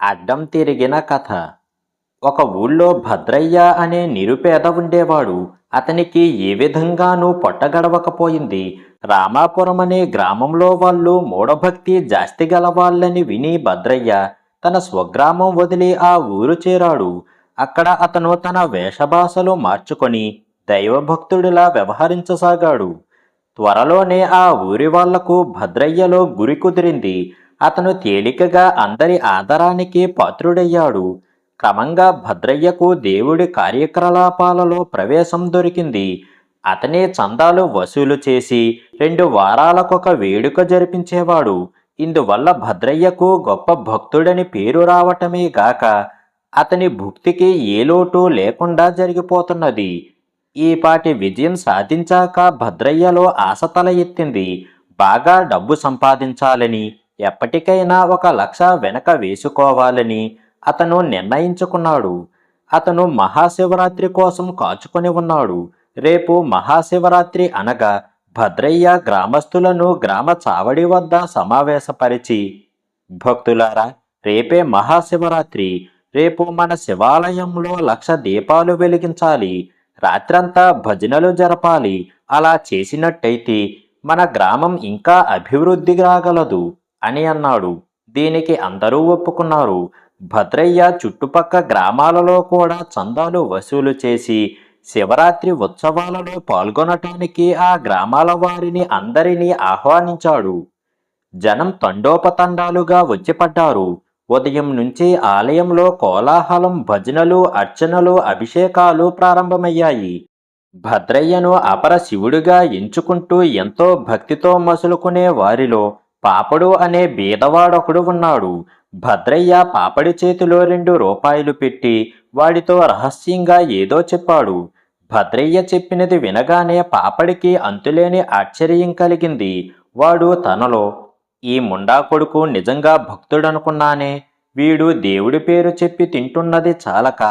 అడ్డం తిరిగిన కథ. ఒక ఊళ్ళో భద్రయ్య అనే నిరుపేద ఉండేవాడు. అతనికి ఏ విధంగానూ పొట్టగడవకపోయింది రామాపురం అనే గ్రామంలో వాళ్ళు మూఢభక్తి జాస్తి గలవాళ్ళని విని భద్రయ్య తన స్వగ్రామం వదిలి ఆ ఊరు చేరాడు. అక్కడ అతను తన వేషభాషలు మార్చుకొని దైవభక్తుడిలా వ్యవహరించసాగాడు. త్వరలోనే ఆ ఊరి వాళ్ళకు భద్రయ్యలో గురి కుదిరింది. అతను తేలికగా అందరి ఆదరానికి పాత్రుడయ్యాడు. క్రమంగా భద్రయ్యకు దేవుడి కార్యకలాపాలలో ప్రవేశం దొరికింది. అతనే చందాలు వసూలు చేసి రెండు వారాలకొక వేడుక జరిపించేవాడు. ఇందువల్ల భద్రయ్యకు గొప్ప భక్తుడని పేరు రావటమే గాక అతని భుక్తికి ఏ లోటు లేకుండా జరిగిపోతున్నది. ఈపాటి విజయం సాధించాక భద్రయ్యలో ఆశ తల ఎత్తింది. బాగా డబ్బు సంపాదించాలని ఎప్పటికైనా ఒక లక్ష వెనక వేసుకోవాలని అతను నిర్ణయించుకున్నాడు. అతను మహాశివరాత్రి కోసం కాచుకొని ఉన్నాడు. రేపు మహాశివరాత్రి అనగా భద్రయ్య గ్రామస్తులను గ్రామ చావడి వద్ద సమావేశపరిచి భక్తులారా రేపే మహాశివరాత్రి. రేపు మన శివాలయంలో లక్ష దీపాలు వెలిగించాలి. రాత్రంతా భజనలు జరపాలి. అలా చేసినట్టయితే మన గ్రామం ఇంకా అభివృద్ధి రాగలదు అని అన్నాడు. దీనికి అందరూ ఒప్పుకున్నారు. భద్రయ్య చుట్టుపక్క గ్రామాలలో కూడా చందాలు వసూలు చేసి శివరాత్రి ఉత్సవాలలో పాల్గొనటానికి ఆ గ్రామాల వారిని అందరినీ ఆహ్వానించాడు. జనం తండోపతండాలుగా వచ్చిపడ్డారు. ఉదయం నుంచి ఆలయంలో కోలాహలం భజనలు అర్చనలు అభిషేకాలు ప్రారంభమయ్యాయి. భద్రయ్యను అపర శివుడిగా ఎంచుకుంటూ ఎంతో భక్తితో మసులుకునే వారిలో పాపడు అనే బీదవాడొకడు ఉన్నాడు. భద్రయ్య పాపడి చేతిలో రెండు రూపాయలు పెట్టి వాడితో రహస్యంగా ఏదో చెప్పాడు. భద్రయ్య చెప్పినది వినగానే పాపడికి అంతులేని ఆశ్చర్యం కలిగింది. వాడు తనలో ఈ ముండా కొడుకు నిజంగా భక్తుడనుకున్నానే. వీడు దేవుడి పేరు చెప్పి తింటున్నది చాలక.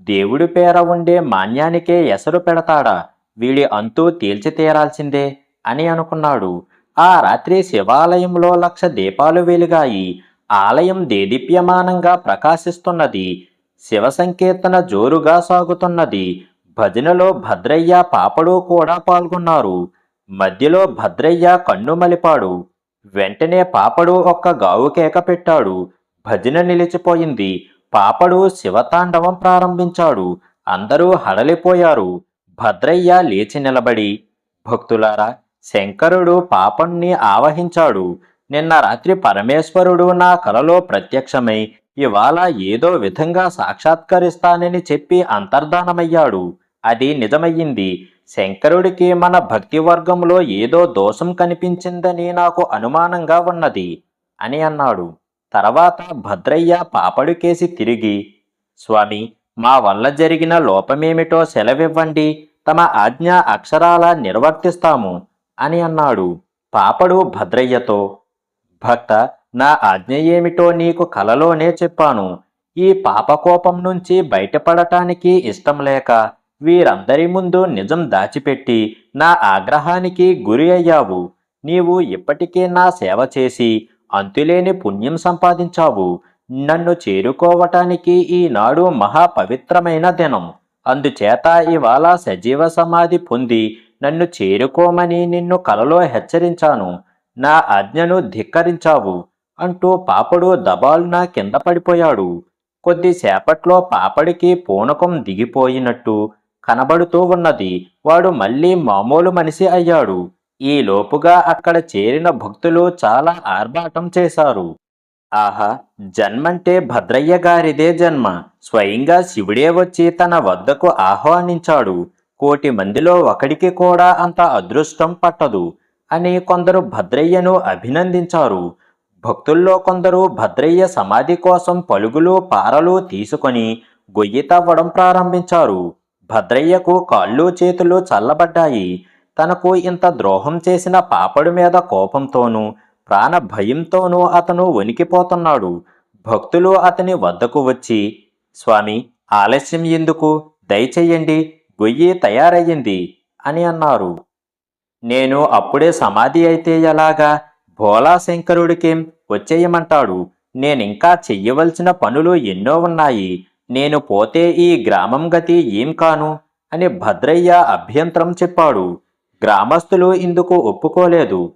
దేవుడి పేర ఉండే మాన్యానికే ఎసరు పెడతాడా. వీడి అంతూ తేల్చి తీరాల్సిందే అని అనుకున్నాడు. ఆ రాత్రి శివాలయంలో లక్ష దీపాలు వెలిగాయి. ఆలయం దేదీప్యమానంగా ప్రకాశిస్తున్నది. శివ సంకీర్తన జోరుగా సాగుతున్నది. భజనలో భద్రయ్య పాపడు కూడా పాల్గొన్నారు. మధ్యలో భద్రయ్య కన్ను మలిపాడు. వెంటనే పాపడు ఒక్క గావు కేక పెట్టాడు. భజన నిలిచిపోయింది. పాపడు శివతాండవం ప్రారంభించాడు. అందరూ హడలిపోయారు. భద్రయ్య లేచి నిలబడి భక్తులారా శంకరుడు పాపణ్ణి ఆవహించాడు. నిన్న రాత్రి పరమేశ్వరుడు నా కలలో ప్రత్యక్షమై ఇవాళ ఏదో విధంగా సాక్షాత్కరిస్తానని చెప్పి అంతర్ధానమయ్యాడు. అది నిజమయ్యింది. శంకరుడికి మన భక్తి వర్గంలో ఏదో దోషం కనిపించిందని నాకు అనుమానంగా ఉన్నది అని అన్నాడు. తర్వాత భద్రయ్య పాపడుకేసి తిరిగి స్వామి మా వల్ల జరిగిన లోపమేమిటో సెలవివ్వండి. తమ ఆజ్ఞ అక్షరాల నిర్వర్తిస్తాము. అని అన్నాడు. పాపడు భద్రయ్యతో భక్త నా ఆజ్ఞ ఏమిటో నీకు కలలోనే చెప్పాను. ఈ పాపకోపం నుంచి బయటపడటానికి ఇష్టం లేక వీరందరి ముందు నిజం దాచిపెట్టి నా ఆగ్రహానికి గురి అయ్యావు. నీవు ఇప్పటికే నా సేవ చేసి అంతులేని పుణ్యం సంపాదించావు. నన్ను చేరుకోవటానికి ఈనాడు మహా పవిత్రమైన దినం. అందుచేత ఇవాళ సజీవ సమాధి పొంది నన్ను చేరుకోమని నిన్ను కలలో హెచ్చరించాను. నా ఆజ్ఞను ధిక్కరించావు అంటూ పాపడు దబాలున కింద పడిపోయాడు. కొద్దిసేపట్లో పాపడికి పూనకం దిగిపోయినట్టు కనబడుతూ ఉన్నది. వాడు మళ్ళీ మామూలు మనిషి అయ్యాడు. ఈ లోపుగా అక్కడ చేరిన భక్తులు చాలా ఆర్భాటం చేశారు. ఆహా! జన్మంటే భద్రయ్య గారిదే జన్మ. స్వయంగా శివుడే వచ్చి తన వద్దకు ఆహ్వానించాడు. కోటి మందిలో ఒకడికి కూడా అంత అదృష్టం పట్టదు అని కొందరు భద్రయ్యను అభినందించారు. భక్తుల్లో కొందరు భద్రయ్య సమాధి కోసం పలుగులు పారలు తీసుకొని గొయ్యి తవ్వడం ప్రారంభించారు. భద్రయ్యకు కాళ్ళు చేతులు చల్లబడ్డాయి. తనకు ఇంత ద్రోహం చేసిన పాపడు మీద కోపంతోనూ ప్రాణ భయంతోనూ అతను వణికిపోతున్నాడు. భక్తులు అతని వద్దకు వచ్చి స్వామి ఆలస్యం ఎందుకు? దయచెయ్యండి గొయ్యి తయారయ్యింది అని అన్నారు. నేను అప్పుడే సమాధి అయితే ఎలాగా? భోలా శంకరుడికేం వచ్చేయమంటాడు? నేనింకా చెయ్యవలసిన పనులు ఎన్నో ఉన్నాయి. నేను పోతే ఈ గ్రామం గతి ఏం కాను? అని భద్రయ్య అభ్యంతరం చెప్పాడు. గ్రామస్తులు ఇందుకు ఒప్పుకోలేదు.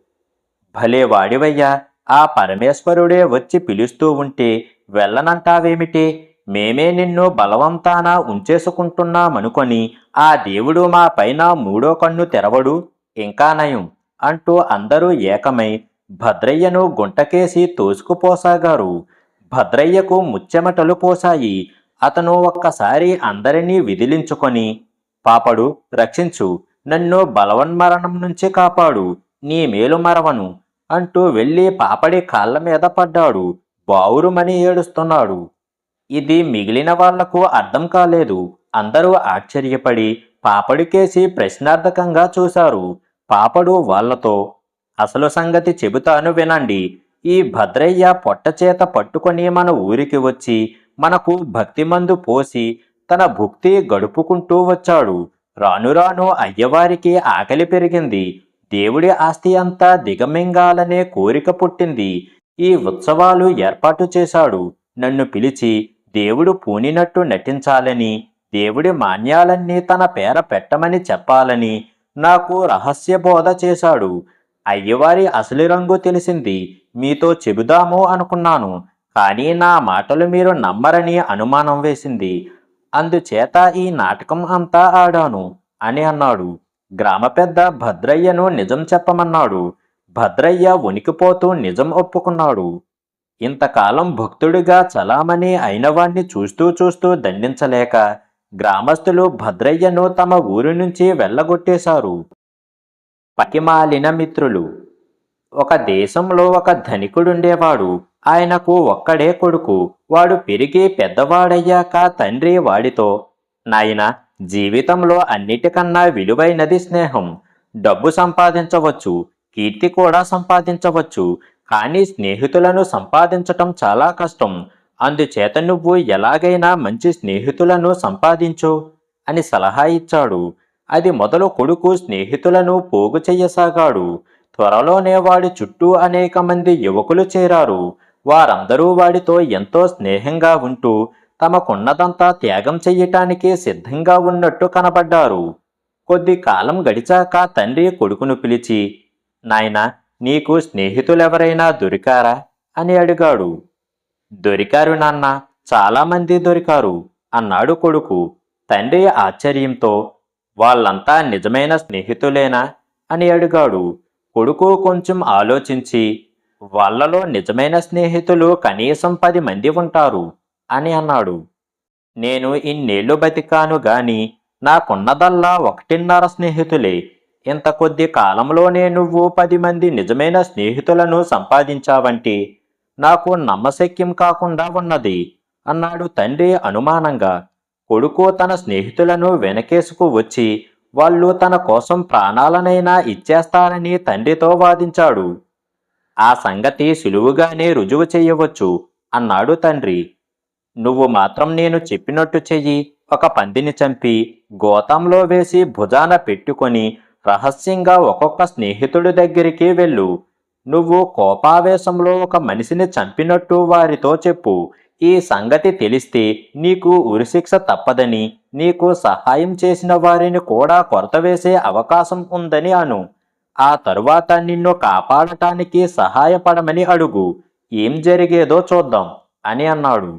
భలే వాడివయ్యా ఆ పరమేశ్వరుడే వచ్చి పిలుస్తూ ఉంటే వెళ్ళనంటావేమిటి? మేమే నిన్ను బలవంతాన ఉంచేసుకుంటున్నామనుకొని ఆ దేవుడు మా పైన మూడో కన్ను తెరవడు ఇంకా నయం అంటూ అందరూ ఏకమై భద్రయ్యను గుంటకేసి తోసుకుపోసాగారు. భద్రయ్యకు ముచ్చెమటలు పోసాయి అతను ఒక్కసారి అందరినీ విదిలించుకొని పాపడు రక్షించు. నన్ను బలవన్మరణం నుంచి కాపాడు. నీ మేలు మరవను అంటూ వెళ్ళి పాపడి కాళ్ళ మీద పడ్డాడు. బావురుమని ఏడుస్తున్నాడు. ఇది మిగిలిన వాళ్ళకు అర్థం కాలేదు. అందరూ ఆశ్చర్యపడి పాపడికేసి ప్రశ్నార్థకంగా చూశారు. పాపడు వాళ్ళతో అసలు సంగతి చెబుతాను వినండి. ఈ భద్రయ్య పొట్టచేత పట్టుకొని మన ఊరికి వచ్చి మనకు భక్తిమందు పోసి తన భుక్తి గడుపుకుంటూ వచ్చాడు. రాను రాను అయ్యవారికి ఆకలి పెరిగింది. దేవుడి ఆస్తి అంతా దిగమింగాలనే కోరిక పుట్టింది. ఈ ఉత్సవాలు ఏర్పాటు చేశాడు. నన్ను పిలిచి దేవుడు పూనినట్టు నటించాలని దేవుడి మాన్యాలన్నీ తన పేర పెట్టమని చెప్పాలని నాకు రహస్య బోధ చేశాడు. అయ్యవారి అసలు రంగు తెలిసింది. మీతో చెబుదాము అనుకున్నాను. కానీ నా మాటలు మీరు నమ్మరని అనుమానం వేసింది. అందుచేత ఈ నాటకం అంతా ఆడాను అని అన్నాడు. గ్రామ పెద్ద భద్రయ్యను నిజం చెప్పమన్నాడు. భద్రయ్య ఉనికిపోతూ నిజం ఒప్పుకున్నాడు. ఇంతకాలం భక్తుడిగా చలామణి అయినవాణ్ణి చూస్తూ చూస్తూ దండించలేక గ్రామస్తులు భద్రయ్యను తమ ఊరి నుంచి వెళ్ళగొట్టేశారు. పకిమాలిన మిత్రులు ఒక దేశంలో ఒక ధనికుడుండేవాడు. ఆయనకు ఒక్కడే కొడుకు. వాడు పెరిగి పెద్దవాడయ్యాక తండ్రి వాడితో నాయన జీవితంలో అన్నిటికన్నా విలువైనది స్నేహం. డబ్బు సంపాదించవచ్చు. కీర్తి కూడా సంపాదించవచ్చు. కానీ స్నేహితులను సంపాదించటం చాలా కష్టం. అందుచేత నువ్వు ఎలాగైనా మంచి స్నేహితులను సంపాదించు అని సలహా ఇచ్చాడు. అది మొదలు కొడుకు స్నేహితులను పోగు చెయ్యసాగాడు. త్వరలోనే వాడి చుట్టూ అనేక మంది యువకులు చేరారు. వారందరూ వాడితో ఎంతో స్నేహంగా ఉంటూ తమకున్నదంతా త్యాగం చెయ్యటానికి సిద్ధంగా ఉన్నట్టు కనబడ్డారు. కొద్ది కాలం గడిచాక తండ్రి కొడుకును పిలిచి నాయనా నీకు స్నేహితులెవరైనా దొరికారా? అని అడిగాడు. దొరికారు నాన్న చాలామంది దొరికారు అన్నాడు కొడుకు. తండ్రి ఆశ్చర్యంతో వాళ్ళంతా నిజమైన స్నేహితులేనా? అని అడిగాడు. కొడుకు కొంచెం ఆలోచించి వాళ్ళలో నిజమైన స్నేహితులు కనీసం పది మంది ఉంటారు అని అన్నాడు. నేను ఇన్నేళ్ళు బతికాను గాని నాకున్నదల్లా ఒకటిన్నర స్నేహితులే. ఇంత కొద్ది కాలంలోనే నువ్వు పది మంది నిజమైన స్నేహితులను సంపాదించావంటే నాకు నమ్మశక్యం కాకుండా ఉన్నది అన్నాడు తండ్రి అనుమానంగా. కొడుకు తన స్నేహితులను వెనకేసుకు వచ్చి వాళ్ళు తన కోసం ప్రాణాలనైనా ఇచ్చేస్తారని తండ్రితో వాదించాడు. ఆ సంగతి సులువుగానే రుజువు చేయవచ్చు అన్నాడు తండ్రి. నువ్వు మాత్రం నేను చెప్పినట్టు చెయ్యి ఒక పందిని చంపి గోతంలో వేసి భుజాన పెట్టుకొని రహస్యంగా ఒక్కొక్క స్నేహితుడి దగ్గరికి వెళ్ళు. నువ్వు కోపావేశంలో ఒక మనిషిని చంపినట్టు వారితో చెప్పు. ఈ సంగతి తెలిస్తే నీకు ఉరిశిక్ష తప్పదని నీకు సహాయం చేసిన వారిని కూడా కొరత వేసే అవకాశం ఉందని అను. ఆ తరువాత నిన్ను కాపాడటానికి సహాయపడమని అడుగు. ఏం జరిగేదో చూద్దాం అని అన్నాడు.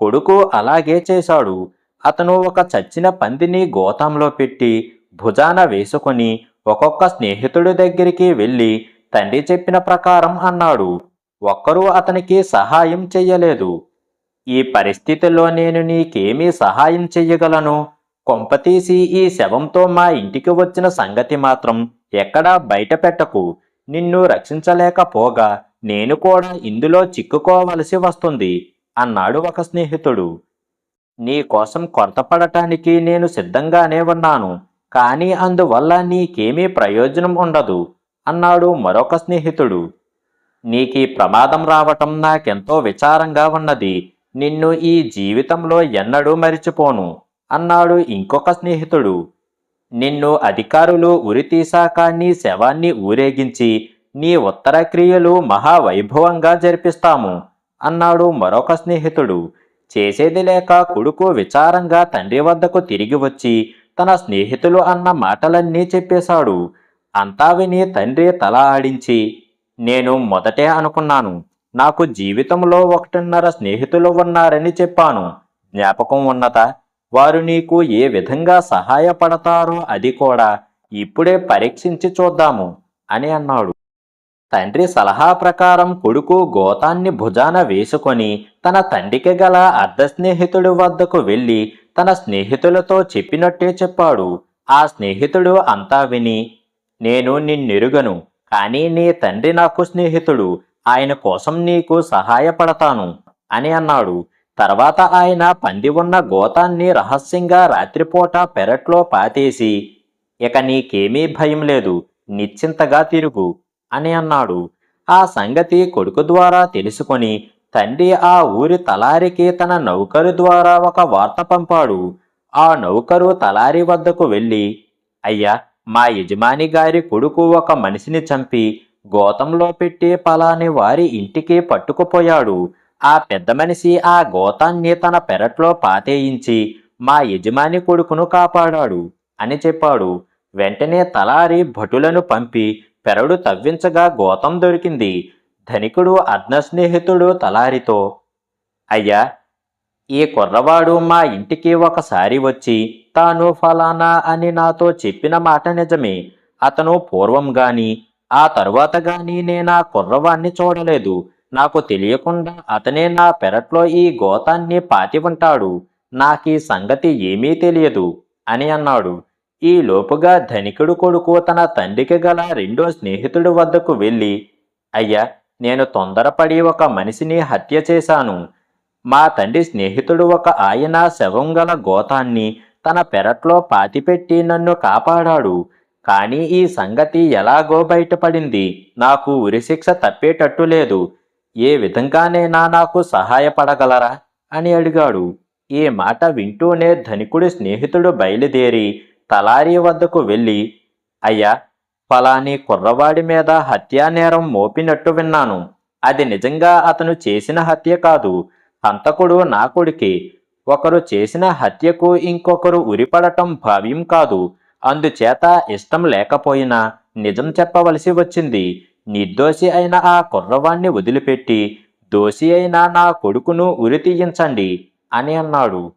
కొడుకు అలాగే చేశాడు. అతను ఒక చచ్చిన పందిని గోతంలో పెట్టి భుజాన వేసుకొని ఒక్కొక్క స్నేహితుడి దగ్గరికి వెళ్ళి తండ్రి చెప్పిన ప్రకారం అన్నాడు. ఒక్కరూ అతనికి సహాయం చెయ్యలేదు. ఈ పరిస్థితిలో నేను నీకేమీ సహాయం చెయ్యగలను? కొంపతీసి ఈ శవంతో మా ఇంటికి వచ్చిన సంగతి మాత్రం ఎక్కడా బయట పెట్టకు. నిన్ను రక్షించలేకపోగా నేను కూడా ఇందులో చిక్కుకోవలసి వస్తుంది అన్నాడు ఒక స్నేహితుడు. నీ కోసం కొరతపడటానికి నేను సిద్ధంగానే ఉన్నాను. కానీ అందువల్ల నీకేమీ ప్రయోజనం ఉండదు అన్నాడు మరొక స్నేహితుడు. నీకీ ప్రమాదం రావటం నాకెంతో విచారంగా ఉన్నది నిన్ను ఈ జీవితంలో ఎన్నడూ మరిచిపోను అన్నాడు ఇంకొక స్నేహితుడు. నిన్ను అధికారులు ఉరితీశాక నీ శవాన్ని ఊరేగించి నీ ఉత్తర క్రియలు మహావైభవంగా జరిపిస్తాము అన్నాడు మరొక స్నేహితుడు. చేసేది లేక కొడుకు విచారంగా తండ్రి వద్దకు తిరిగి వచ్చి తన స్నేహితులు అన్న మాటలన్నీ చెప్పేశాడు. అంతా విని తండ్రి తల ఆడించి నేను మొదటే అనుకున్నాను. నాకు జీవితంలో ఒకటిన్నర స్నేహితులు ఉన్నారని చెప్పాను. జ్ఞాపకం ఉన్నదా వారు నీకు ఏ విధంగా సహాయపడతారో అది కూడా ఇప్పుడే పరీక్షించి చూద్దాము అని అన్నాడు. తండ్రి సలహా ప్రకారం కొడుకు గోతాన్ని భుజాన వేసుకొని తన తండ్రికి గల అర్ధ స్నేహితుడి వద్దకు వెళ్ళి తన స్నేహితులతో చెప్పినట్టే చెప్పాడు. ఆ స్నేహితుడు అంతా విని నేను నిన్నెరుగను కానీ నీ తండ్రి నాకు స్నేహితుడు. ఆయన కోసం నీకు సహాయపడతాను అని అన్నాడు. తర్వాత ఆయన పంది ఉన్న గోతాన్ని రహస్యంగా రాత్రిపూట పెరట్లో పాతేసి ఇక నీకేమీ భయం లేదు నిశ్చింతగా తిరుగు అని అన్నాడు. ఆ సంగతి కొడుకు ద్వారా తెలుసుకొని తండ్రి ఆ ఊరి తలారికి తన నౌకరు ద్వారా ఒక వార్త పంపాడు. ఆ నౌకరు తలారి వద్దకు వెళ్ళి అయ్యా మా యజమాని గారి కొడుకు ఒక మనిషిని చంపి గోతంలో పెట్టి పలాని వారి ఇంటికి పట్టుకుపోయాడు. ఆ పెద్ద మనిషి ఆ గోతాన్ని తన పెరట్లో పాతేయించి మా యజమాని కొడుకును కాపాడాడు అని చెప్పాడు. వెంటనే తలారి భటులను పంపి పెరడు తవ్వించగా గోతం దొరికింది. ధనికుడు అర్ధ స్నేహితుడు తలారితో అయ్యా ఈ కుర్రవాడు మా ఇంటికి ఒకసారి వచ్చి తాను ఫలానా అని నాతో చెప్పిన మాట నిజమే. అతను పూర్వం గాని ఆ తరువాత గాని నేనా కుర్రవాణ్ణి చూడలేదు. నాకు తెలియకుండా అతనే నా పెరట్లో ఈ గోతాన్ని పాతి ఉంటాడు. నాకీ సంగతి ఏమీ తెలియదు అని అన్నాడు. ఈ లోపుగా ధనికుడు కొడుకు తన తండ్రికి గల రెండో స్నేహితుడి వద్దకు వెళ్ళి అయ్యా నేను తొందరపడి ఒక మనిషిని హత్య చేశాను. మా తండ్రి స్నేహితుడు ఒక ఆయన శవం గల గోతాన్ని తన పెరట్లో పాతిపెట్టి నన్ను కాపాడాడు. కానీ ఈ సంగతి ఎలాగో బయటపడింది. నాకు ఉరిశిక్ష తప్పేటట్టు లేదు. ఏ విధంగానైనా నాకు సహాయపడగలరా? అని అడిగాడు. ఈ మాట వింటూనే ధనికుడి స్నేహితుడు బయలుదేరి తలారి వద్దకు వెళ్ళి అయ్యా ఫలాని కుర్రవాడి మీద హత్యా నేరం మోపినట్టు విన్నాను. అది నిజంగా అతను చేసిన హత్య కాదు. హంతకుడు నా కొడుకే. ఒకరు చేసిన హత్యకు ఇంకొకరు ఉరిపడటం భావ్యం కాదు. అందుచేత ఇష్టం లేకపోయినా నిజం చెప్పవలసి వచ్చింది. నిర్దోషి అయిన ఆ కుర్రవాణ్ణి వదిలిపెట్టి దోషి అయిన నా కొడుకును ఉరి తీయించండి అని అన్నాడు.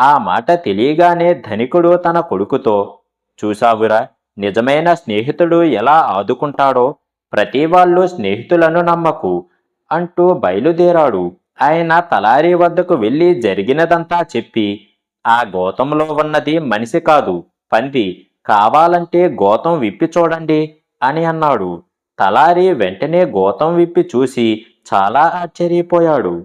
ఆ మాట తెలియగానే ధనికుడు తన కొడుకుతో చూసావురా నిజమైన స్నేహితుడు ఎలా ఆదుకుంటాడో ప్రతి వాళ్ళు స్నేహితులను నమ్మకు అంటూ బయలుదేరాడు. ఆయన తలారి వద్దకు వెళ్ళి జరిగినదంతా చెప్పి ఆ గోతంలో ఉన్నది మనిషి కాదు. పంది కావాలంటే గోతం విప్పి చూడండి అని అన్నాడు. తలారి వెంటనే గోతం విప్పి చూసి చాలా ఆశ్చర్యపోయాడు.